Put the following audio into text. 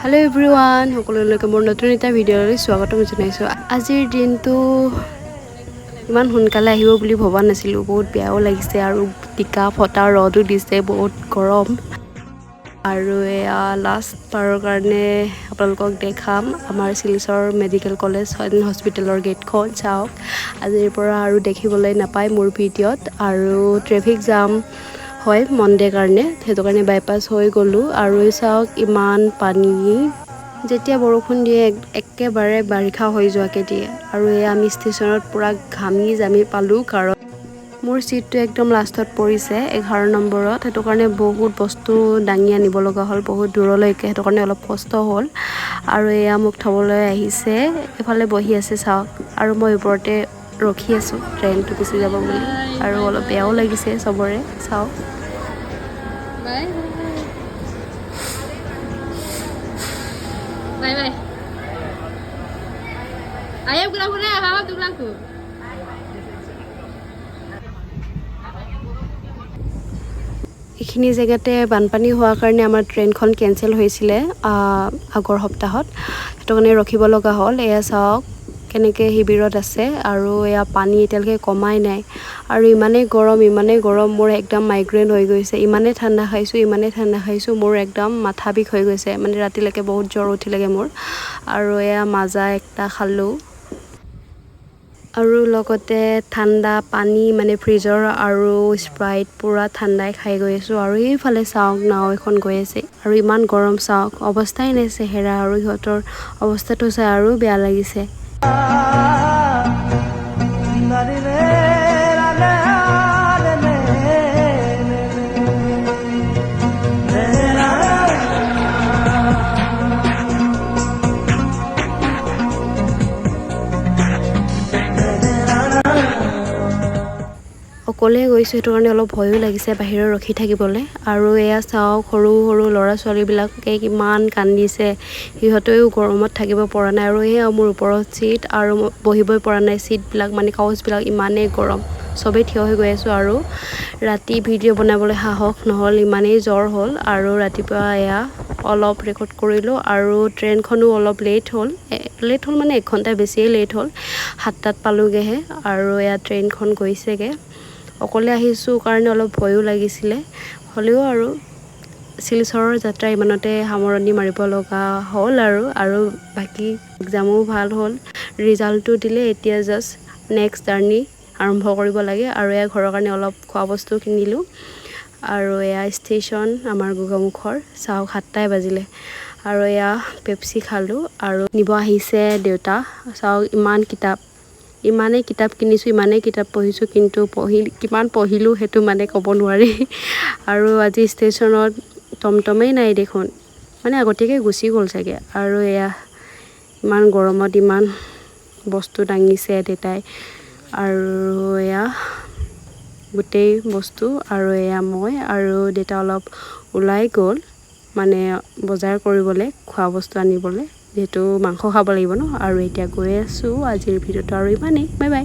Hello everyone সকলোলৈকে মোৰ নতুন এটা ভিডিঅ'লৈ স্বাগতম জনাইছোঁ। আজিৰ দিনটো ইমান সোনকালে আহিব বুলি ভবা নাছিলোঁ। বহুত বেয়াও লাগিছে আৰু টিকা ফটা ৰ'দো দিছে বহুত গৰম। আৰু এয়া লাষ্ট বাৰৰ কাৰণে আপোনালোকক দেখাম। আমাৰ শিলচৰ মেডিকেল কলেজ হস্পিটেলৰ গেটখন চাওক। আজিৰ পৰা আৰু দেখিবলৈ নাপায় মোৰ ভিডিঅ'ত। আৰু ট্ৰেফিক জাম হয় মনডে কাৰণে। সেইটো কাৰণে বাইপাছ হৈ গ'লোঁ আৰু চাওক ইমান পানী। যেতিয়া বৰষুণ দিয়ে এক- একেবাৰে বাৰিষা হৈ যোৱাকৈ দিয়ে। আৰু এই আমি ষ্টেচনত পূৰা ঘামি জামি পালোঁ কাৰণ মোৰ ছিটটো একদম লাষ্টত পৰিছে এঘাৰ নম্বৰত। সেইটো কাৰণে বহুত বস্তু দাঙি আনিব লগা হ'ল বহুত দূৰলৈকে। সেইটো কাৰণে অলপ কষ্ট হ'ল। আৰু এয়া মোক থ'বলৈ আহিছে। এফালে বহি আছে চাওক। আৰু মই ওপৰতে ৰখি আছোঁ। ট্ৰেইনটো গুচি যাব বুলি। আৰু অলপ বেয়াও লাগিছে চবৰে। চাওক। এইখিনি জেগাতে বানপানী হোৱাৰ কাৰণে আমাৰ ট্ৰেইনখন কেঞ্চেল হৈছিলে আগৰ সপ্তাহত। সেইটো কাৰণে ৰখিব লগা হ'ল। এয়া চাওক। কেনেকৈ শিবিৰত আছে আৰু এয়া পানী এতিয়ালৈকে কমাই নাই। আৰু ইমানেই গৰম ইমানেই গৰম মোৰ একদম মাইগ্ৰেইন হৈ গৈছে। ইমানেই ঠাণ্ডা খাইছোঁ ইমানেই ঠাণ্ডা খাইছোঁ মোৰ একদম মাথা বিষ হৈ গৈছে। মানে ৰাতিলৈকে বহুত জ্বৰ উঠিলেগৈ মোৰ। আৰু এয়া মাজা একটা খালোঁ। আৰু লগতে ঠাণ্ডা পানী মানে ফ্ৰিজৰ আৰু স্প্ৰাইট পূৰা ঠাণ্ডাই খাই গৈ আছোঁ। আৰু এইফালে চাওক নাও এখন গৈ আছে। আৰু ইমান গৰম চাওক। অৱস্থাই নাই চেহেৰা আৰু সিহঁতৰ অৱস্থাটো চাই আৰু বেয়া লাগিছে। Ah. অকলে গৈছোঁ সেইটো কাৰণে অলপ ভয়ো লাগিছে বাহিৰত ৰখি থাকিবলৈ। আৰু এয়া চাওক সৰু সৰু ল'ৰা ছোৱালীবিলাকে কিমান কান্দিছে। সিহঁতেও গৰমত থাকিব পৰা নাই। আৰু এয়া মোৰ ওপৰত ছিট আৰু বহিবই পৰা নাই। ছিটবিলাক মানে কাউচবিলাক ইমানেই গৰম। চবেই থিয় হৈ গৈ আছোঁ আৰু ৰাতি ভিডিঅ' বনাবলৈ সাহস নহ'ল ইমানেই জ্বৰ হ'ল। আৰু ৰাতিপুৱা এয়া অলপ ৰেকৰ্ড কৰিলোঁ আৰু ট্ৰেইনখনো অলপ লেট হ'ল। লেট হ'ল মানে এক ঘণ্টা বেছিয়ে লেট হ'ল। সাতটাত পালোগৈহে আৰু এয়া ট্ৰেইনখন গৈছেগৈ। অকলে আহিছোঁ কাৰণে অলপ ভয়ো লাগিছিলে। হ'লেও আৰু শিলচৰৰ যাত্ৰা ইমানতে সামৰণি মাৰিব লগা হ'ল আৰু আৰু বাকী এক্সামো ভাল হ'ল। ৰিজাল্টটো দিলে এতিয়া জাষ্ট নেক্সট জাৰ্ণি আৰম্ভ কৰিব লাগে আৰু এয়া ঘৰৰ কাৰণে অলপ খোৱা বস্তু কিনিলোঁ। আৰু এয়া ষ্টেচন আমাৰ গোগামুখৰ চাওক সাতটাই বাজিলে। আৰু এয়া পেপচি খালোঁ আৰু নিব আহিছে দেউতা চাওক ইমান কিতাপ। ইমানেই কিতাপ কিনিছোঁ ইমানেই কিতাপ পঢ়িছোঁ কিন্তু পঢ়ি কিমান পঢ়িলোঁ সেইটো মানে ক'ব নোৱাৰি। আৰু আজি ষ্টেচনত টমটমেই নাই দেখোন। মানে আগতীয়াকৈ গুচি গ'ল চাগে। আৰু এয়া ইমান গৰমত ইমান বস্তু দাঙিছে দেউতাই। আৰু এয়া গোটেই বস্তু আৰু এয়া মই আৰু দেউতা অলপ ওলাই গ'ল। মানে বজাৰ কৰিবলৈ খোৱা বস্তু আনিবলৈ। যিহেতু মাংস খাব লাগিব ন আৰু এতিয়া গৈ আছোঁ। আজিৰ ভিডিঅ'টো আৰু ইমানেই। Bye bye.